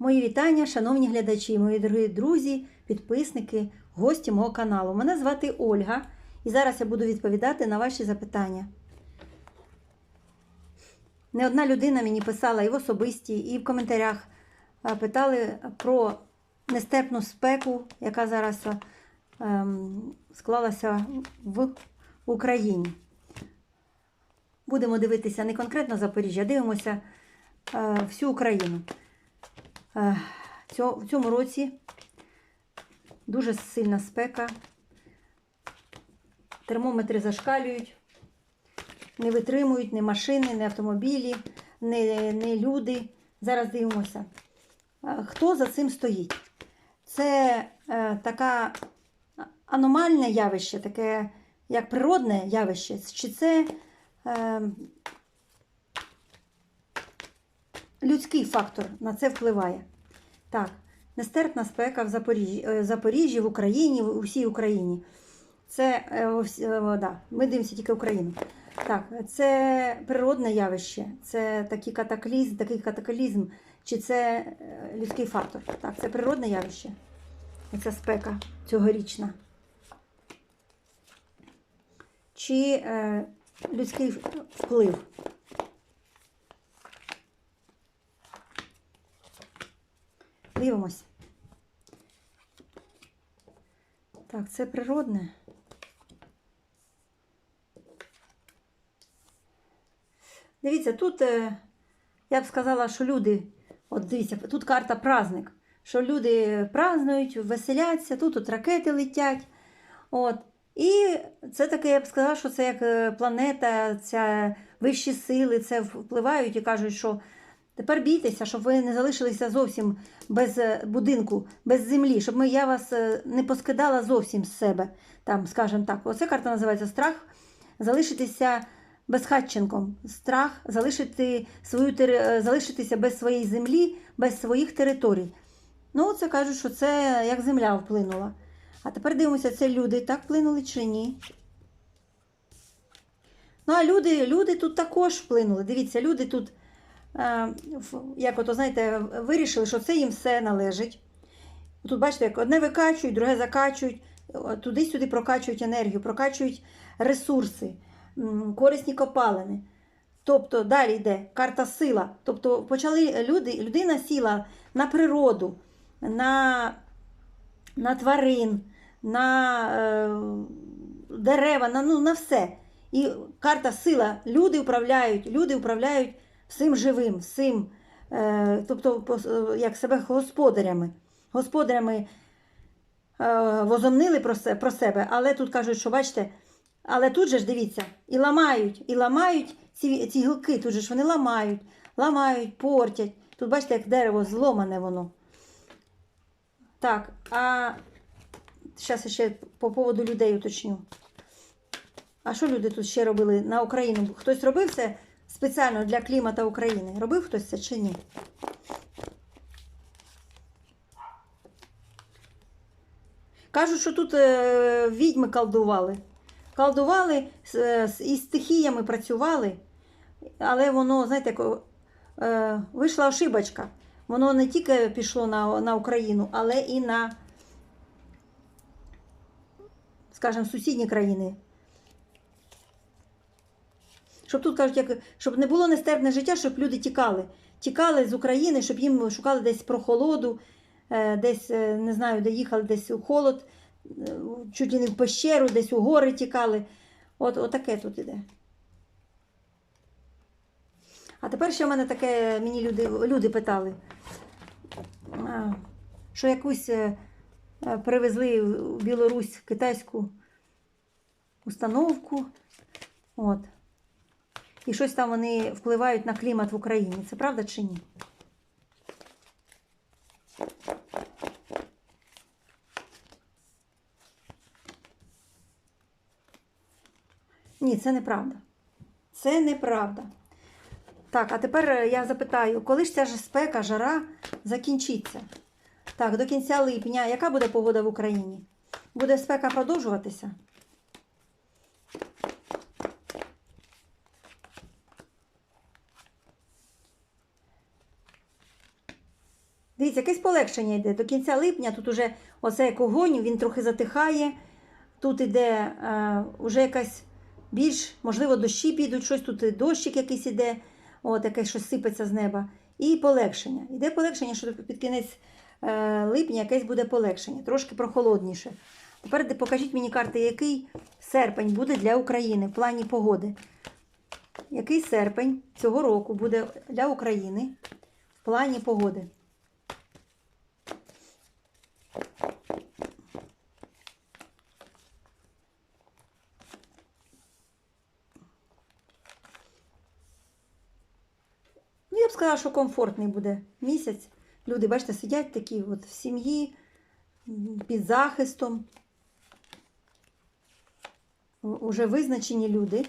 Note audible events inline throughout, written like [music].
Мої вітання, шановні глядачі, мої дорогі друзі, підписники, гості мого каналу. Мене звати Ольга, і зараз я буду відповідати на ваші запитання. Не одна людина мені писала і в особисті, і в коментарях питали про нестерпну спеку, яка зараз ем, склалася в Україні. Будемо дивитися не конкретно Запоріжжя, а дивимося е, всю Україну. Е, В цьому році дуже сильна спека. Термометри зашкалюють, не витримують ні машини, ні автомобілі, ні, ні люди. Зараз дивимося. Е, Хто за цим стоїть? Це е, така аномальне явище, таке як природне явище, чи це е, людський фактор на це впливає. Так, нестерпна спека в Запоріжжі, е, Запоріжжі в Україні, в усій Україні. Це е, е, да, ми дивимося тільки Україну. Так, це природне явище, це такий катаклізм, такий катаклізм, чи це людський фактор. Так, це природне явище. Оця спека цьогорічна. Чи е, людський вплив. Дивимось. Так, це природне. Дивіться, тут е, я б сказала, що люди, от дивіться, тут карта праздник, що люди празднують, веселяться, тут от ракети летять. От. І це таке, я б сказала, що це як е, планета, ця вищі сили, це впливають і кажуть, що тепер бійтеся, щоб ви не залишилися зовсім без е, будинку, без землі, щоб ми, я вас е, не поскидала зовсім з себе. Там, скажімо так, оця карта називається страх. Залишитися безхатченком. Страх залишити свою, е, залишитися без своєї землі, без своїх територій. Ну, це кажуть, що це як земля вплинула. А тепер дивимося, це люди так вплинули чи ні. Ну, а люди, люди тут також вплинули. Дивіться, люди тут, як ото, знаєте, вирішили, що це їм все належить. Тут бачите, як одне викачують, друге закачують, туди-сюди прокачують енергію, прокачують ресурси, корисні копалини. Тобто далі йде карта сила. Тобто почали люди, людина сіла на природу, на, на тварин, на е, дерева, на, ну, на все. І карта сила. Люди управляють, люди управляють всім живим, всім, е, тобто е, як себе господарями. Господарями е, возомнили про, се- про себе, але тут кажуть, що бачите, але тут же ж дивіться, і ламають, і ламають ці, ці гілки, тут же ж вони ламають, ламають, портять. Тут бачите, як дерево зломане воно. Так, а зараз ще по поводу людей уточню. А що люди тут ще робили на Україну? Хтось робив це спеціально для клімата України? Робив хтось це чи ні? Кажуть, що тут е, відьми колдували. Колдували з, е, з- із стихіями працювали, але воно, знаєте, е, вийшла ошибочка. Воно не тільки пішло на, на Україну, але і на, скажімо, сусідні країни. Щоб тут кажуть, як, щоб не було нестерпне життя, щоб люди тікали. Тікали з України, щоб їм шукали десь прохолоду, е, десь, е, не знаю, де їхали, десь у холод, е, чуть не в пещеру, десь у гори тікали. От, от таке тут іде. А тепер ще в мене таке, мені люди, люди питали, що якусь привезли в Білорусь китайську установку. От. І щось там вони впливають на клімат в Україні. Це правда чи ні? Ні, це неправда. Це неправда. Так, а тепер е, я запитаю, коли ж ця ж спека, жара закінчиться? Так, до кінця липня. Яка буде погода в Україні? Буде спека продовжуватися? Дивіться, якесь полегшення йде. До кінця липня тут уже оце як огонь, він трохи затихає. Тут іде е, вже якась більш, можливо, дощі підуть, щось тут дощик якийсь іде, от якесь щось сипеться з неба. І полегшення. Іде полегшення, що під кінець е, липня якесь буде полегшення, трошки прохолодніше. Тепер покажіть мені карти, який серпень буде для України в плані погоди. Який серпень цього року буде для України в плані погоди? Б сказала, що комфортний буде місяць. Люди, бачите, сидять такі от в сім'ї, під захистом. Уже визначені люди.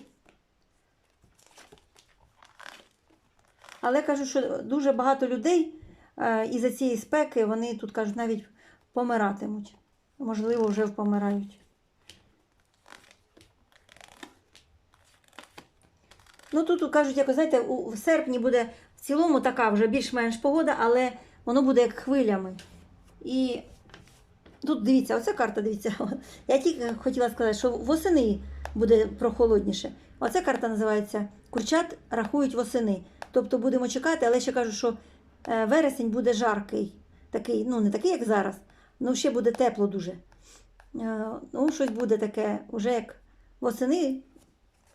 Але кажу, що дуже багато людей е, із-за цієї спеки вони тут кажуть, навіть помиратимуть. Можливо, вже помирають. Ну тут кажуть, як знаєте, у серпні буде в цілому така вже більш-менш погода, але воно буде як хвилями. І тут дивіться, оця карта, дивіться. [laughs] Я тільки хотіла сказати, що восени буде прохолодніше. Оця карта називається Курчат рахують восени. Тобто будемо чекати, але ще кажу, що е, вересень буде жаркий. Такий, ну не такий, як зараз, ну ще буде тепло дуже. Е, Ну, щось буде таке, вже як восени,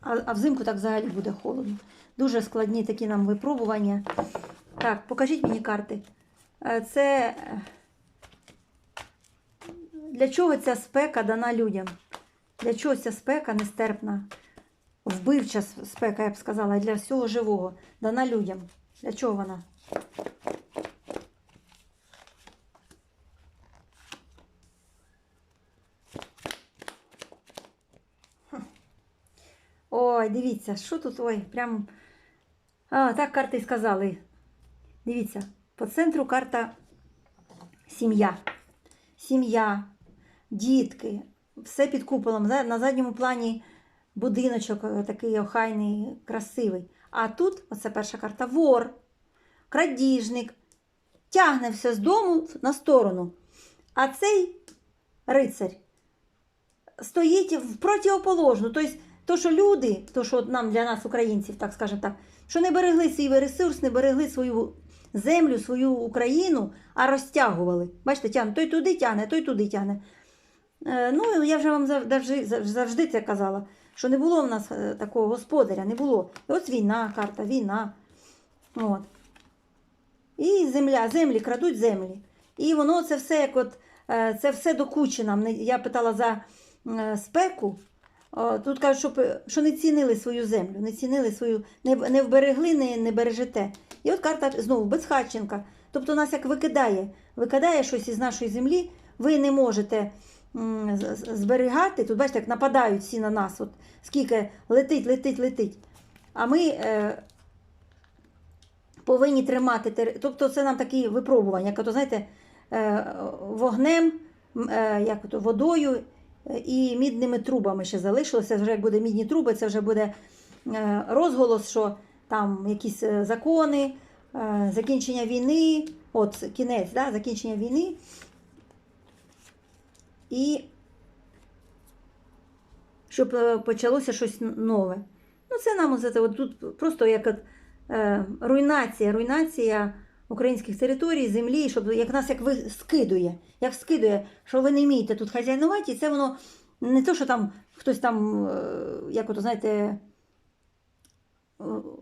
а взимку так взагалі буде холодно. Дуже складні такі нам випробування. Так, покажіть мені карти. Е, Це е, для чого ця спека дана людям? Для чого ця спека нестерпна? Вбивча спека, я б сказала, для всього живого. Дана людям. Для чого вона? Ой, дивіться, що тут? Ой, прям. А, так карти сказали. Дивіться, по центру карта сім'я. Сім'я, дітки, все під куполом. На задньому плані будиночок е, такий охайний, красивий. А тут, оце перша карта, вор, крадіжник, тягне все з дому на сторону. А цей рицарь стоїть в противоположну. Тобто, то, що люди, то, що нам для нас, українців, так скажемо так, що не берегли свій ресурс, не берегли свою землю, свою Україну, а розтягували. Бачите, тягне, той туди тягне, той туди тягне. Е, Ну, я вже вам завжди, завжди це казала, що не було в нас е, такого господаря, не було. Ось війна, карта, війна. От. І земля, землі крадуть землі. І воно це все як от, е, це все до кучі нам. Я питала за спеку. Тут кажуть, що, що не цінили свою землю, не цінили свою, не, не вберегли, не, не бережете. І от карта знову безхатченка. Тобто нас як викидає, викидає щось із нашої землі, ви не можете зберігати. Тут бачите, як нападають всі на нас. От скільки летить, летить, летить. А ми е, повинні тримати. тери- Тобто це нам такі випробування, як ото, знаєте, е, вогнем, е, як ото, водою і мідними трубами ще залишилося. Вже як буде мідні труби, це вже буде е, розголос, що там якісь е, закони, е, закінчення війни, от кінець, да, закінчення війни. І щоб почалося щось нове. Ну, це нам от тут просто як от, руйнація, руйнація українських територій, землі, щоб як нас як ви скидує, як скидує, що ви не вмієте тут хазяйнувати, і це воно не то, що там хтось там, е, як ото, знаєте, е,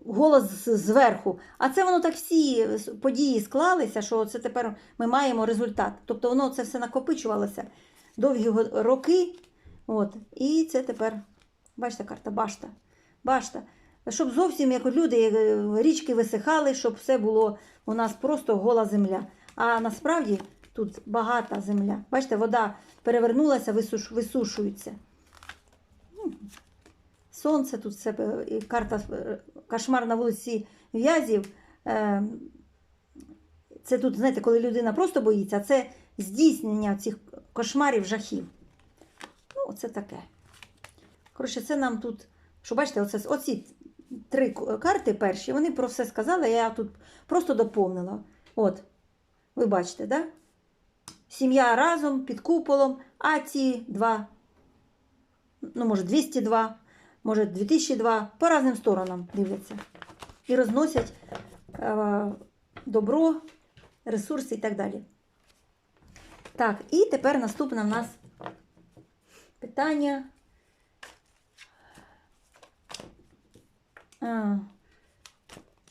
голос зверху. А це воно так всі події склалися, що це тепер ми маємо результат. Тобто воно це все накопичувалося довгі роки. От, і це тепер, бачите, карта башта. Башта. Щоб зовсім як от люди е, річки висихали, щоб все було у нас просто гола земля. А насправді тут багата земля. Бачите, вода перевернулася, висуш, висушується. Ну, Сонце тут все, е, карта е, кошмар на вулиці В'язів. Це тут, знаєте, коли людина просто боїться, це здійснення цих кошмарів, жахів. Ну, це таке. Коротше, це нам тут. Що бачите, оце, оці три карти перші, вони про все сказали, я тут просто доповнила. От. Ви бачите, да? Сім'я разом під куполом, а ці два, ну, може, 202, може, 2002, по різним сторонам дивляться. І розносять е, добро, ресурси і так далі. Так, і тепер наступне в нас питання.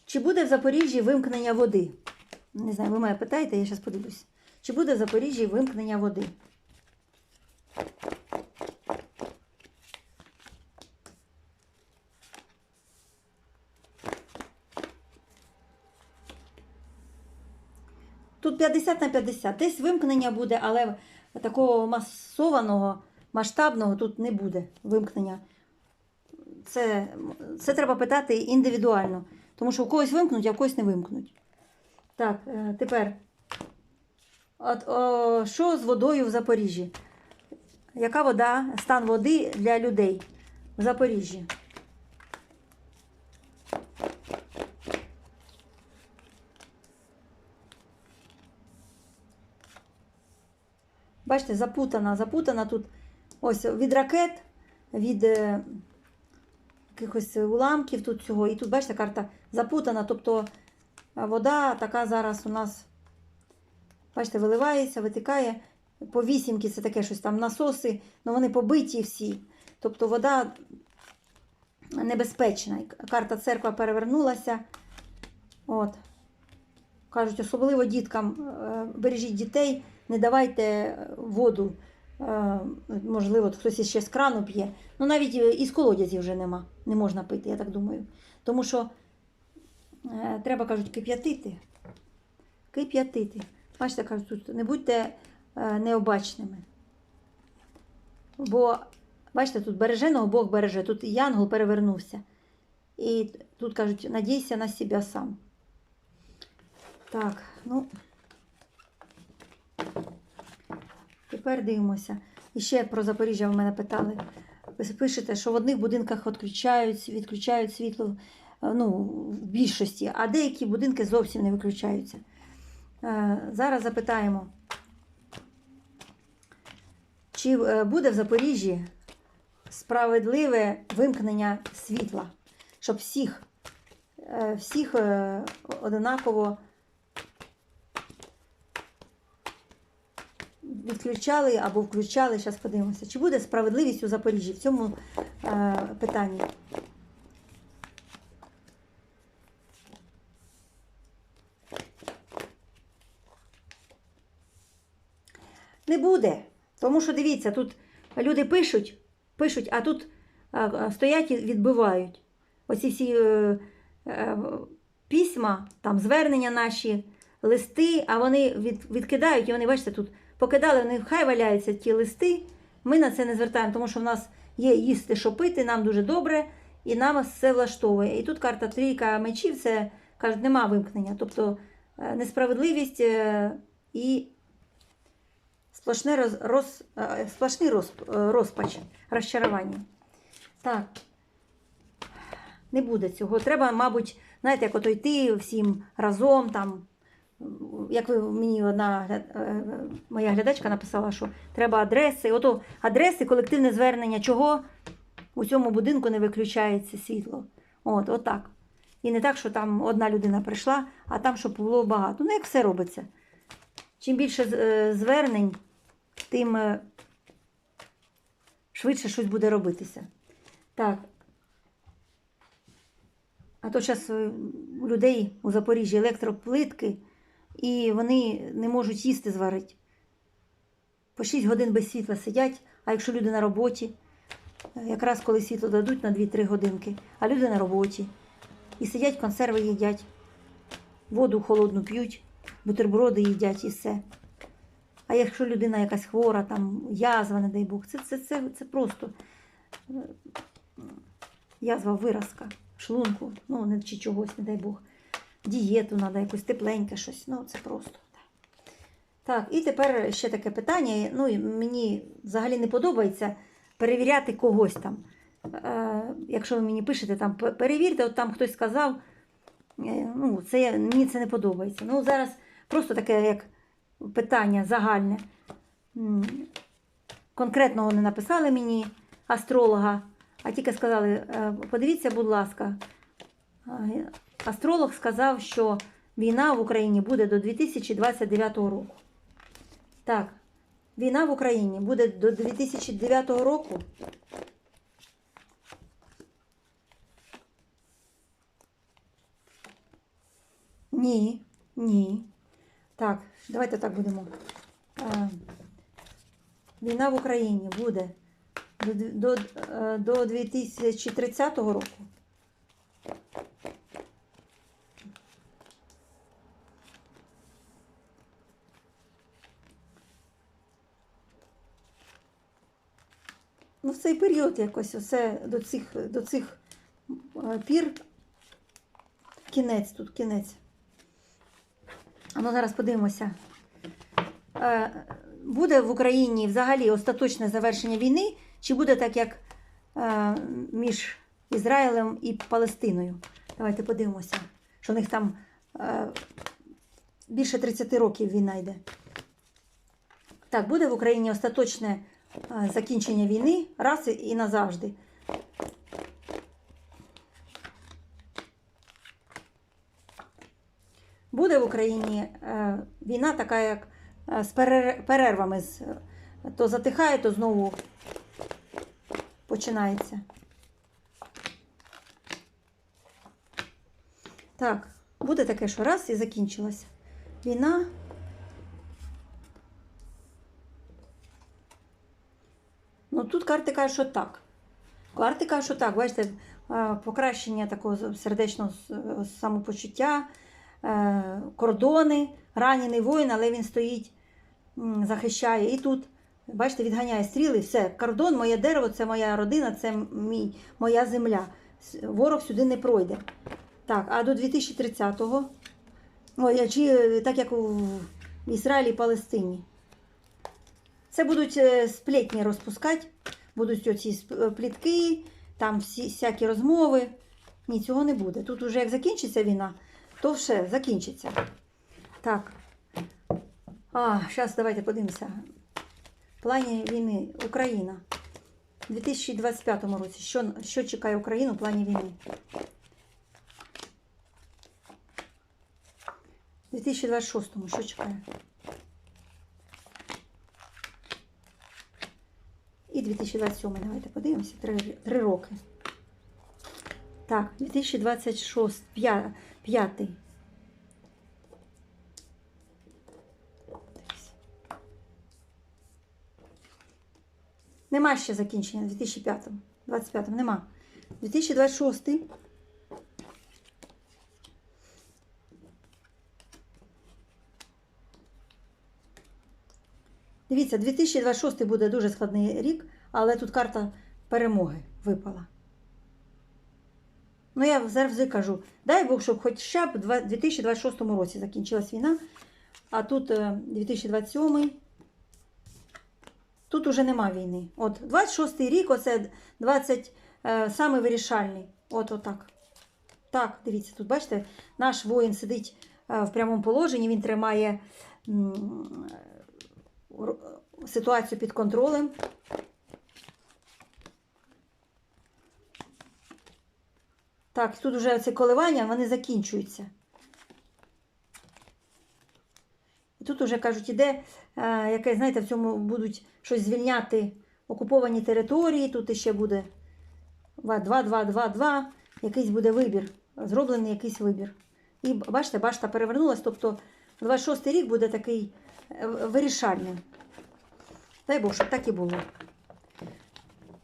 Чи буде в Запоріжжі вимкнення води? Не знаю, ви мене питаєте, я зараз подивлюсь. Чи буде в Запоріжжі вимкнення води? Тут 50 на 50. Десь вимкнення буде, але такого масованого, масштабного тут не буде вимкнення. Це, це треба питати індивідуально. Тому що у когось вимкнуть, а в когось не вимкнуть. Так, е, тепер. От, о, що з водою в Запоріжжі? Яка вода, стан води для людей в Запоріжжі? Бачите, запутана, запутана тут ось від ракет, від е, якихось уламків тут цього. І тут, бачите, карта запутана. Тобто вода така зараз у нас, бачите, виливається, витикає. По вісімки це таке щось там насоси, але вони побиті всі. Тобто вода небезпечна. Карта церква перевернулася. От. Кажуть, особливо діткам е, бережіть дітей, не давайте воду. Е, Можливо, хтось ще з крану п'є. Ну навіть е, із колодязі вже нема. Не можна пити, я так думаю. Тому що е, треба, кажуть, кип'ятити. Кип'ятити. Бачите, кажуть, тут не будьте необачними. Бо, бачите, тут береженого Бог береже, тут янгол перевернувся. І тут кажуть, надійся на себе сам. Так, ну. Тепер дивимося. І ще про Запоріжжя ви мене питали. Ви пишете, що в одних будинках відключають, відключають світло е, ну, в більшості, а деякі будинки зовсім не виключаються. Е, Зараз запитаємо, чи е, буде в Запоріжжі справедливе вимкнення світла, щоб всіх, всіх е, відключали або включали. Зараз подивимося, чи буде справедливість у Запоріжжі в цьому е, питанні. Не буде. Тому що дивіться, тут люди пишуть, пишуть, а тут стоять і відбивають. Оці всі е, е, письма, там звернення наші, листи, а вони від, відкидають, і вони, бачите, тут покидали, вони хай валяються ті листи. Ми на це не звертаємо, тому що в нас є їсти, що пити, нам дуже добре, і нам все влаштовує. І тут карта трійка мечів, це кажуть, нема вимкнення. Тобто е, несправедливість е, і сплошне роз, роз, е, сплошний роз, розпач, розчарування. Так, не буде цього. Треба, мабуть, знаєте, як ото йти всім разом там. Як ви мені одна е, моя глядачка написала, що треба адреси. Ото адреси, колективне звернення, чого у цьому будинку не виключається світло. От, отак. І не так, що там одна людина прийшла, а там, щоб було багато. Ну, як все робиться. Чим більше е, звернень, тим е, швидше щось буде робитися. Так. А то зараз у людей у Запоріжжі електроплитки, і вони не можуть їсти зварити. По 6 годин без світла сидять, а якщо люди на роботі, е, якраз коли світло дадуть на 2-3 годинки, а люди на роботі. І сидять, консерви їдять, воду холодну п'ють, бутерброди їдять і все. А якщо людина якась хвора, там язва, не дай Бог, це, це, це, це просто е, язва виразка шлунку, ну чи чогось, не дай Бог. Дієту треба, якусь тепленьке щось. Ну, це просто. Так, і тепер ще таке питання. Ну, мені взагалі не подобається перевіряти когось там. Е, якщо ви мені пишете, там перевірте, от там хтось сказав, е, ну, це, мені це не подобається. Ну, зараз просто таке, як питання загальне. Конкретного не написали мені астролога, а тільки сказали: е, подивіться, будь ласка. Е, Астролог сказав, що війна в Україні буде до 2029 року. Так, війна в Україні буде до 2009 року. Ні, ні. Так, давайте так будемо. Е, Війна в Україні буде до, дві- до, е, до 2030 року. Ну, в цей період якось усе до цих, до цих е, пір. Кінець тут, кінець. А ну зараз подивимося. Е, Буде в Україні взагалі остаточне завершення війни, чи буде так, як е, між Ізраїлем і Палестиною? Давайте подивимося, що в них там більше 30 років війна йде. Так, буде в Україні остаточне закінчення війни раз і- назавжди. Буде в Україні е, війна така, як е, з перервами. То затихає, то знову починається. Так, буде таке, що раз і закінчилася. Війна. Ну тут карти кажуть, що так. Карти кажуть, що так. Бачите, покращення такого сердечного самопочуття, е, кордони, ранений воїн, але він стоїть, захищає. І тут, бачите, відганяє стріли, все, кордон, моє дерево, це моя родина, це мій, моя земля. Ворог сюди не пройде. Так, а до 2030-го, чи так як у Ізраїлі і Палестині. Це будуть е, сплетні розпускати, будуть оці е, плітки, там всі, всякі розмови. Ні, цього не буде. Тут уже як закінчиться війна, то все, закінчиться. Так. А, зараз давайте подивимося. В плані війни Україна. У 2025 році. Що, що чекає Україну в плані війни? У 2026 що чекає? 2027, давайте подивимося, три, три роки. Так, 2026, п'я- п'ятий. Нема ще закінчення в 2005, 25 нема. 2026. Дивіться, 2026 буде дуже складний рік, але тут карта перемоги випала. Ну, я завжди кажу, дай Бог, щоб хоча б в 2026 році закінчилась війна, а тут е, 2027. Тут уже нема війни. От 26-й рік, оце 20, е, саме вирішальний. От отак. Так, дивіться, тут бачите, наш воїн сидить е, в прямому положенні, він тримає ситуацію під контролем. Так, тут вже ці коливання, вони закінчуються. І тут уже кажуть, іде, е, яке, знаєте, в цьому будуть щось звільняти окуповані території, тут ще буде 2-2-2-2, якийсь буде вибір, зроблений якийсь вибір. І бачите, башта перевернулась, тобто 26 й рік буде такий е, вирішальним. Дай Бог, щоб так і було.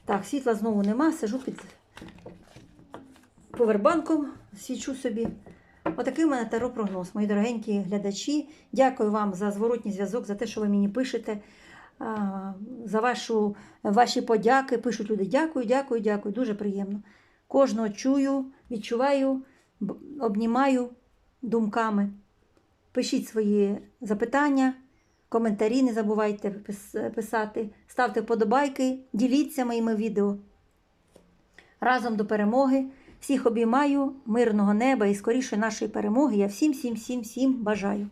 Так, світла знову нема, сижу під повербанком, свічу собі. Отакий у мене таро-прогноз, мої дорогенькі глядачі. Дякую вам за зворотній зв'язок, за те, що ви мені пишете, за вашу, ваші подяки. Пишуть люди. Дякую, дякую, дякую. Дуже приємно. Кожного чую, відчуваю, обнімаю думками. Пишіть свої запитання, коментарі, не забувайте писати, ставте вподобайки, діліться моїми відео. Разом до перемоги. Всіх обіймаю, мирного неба і скоріше нашої перемоги. Я всім, всім, всім, всім бажаю.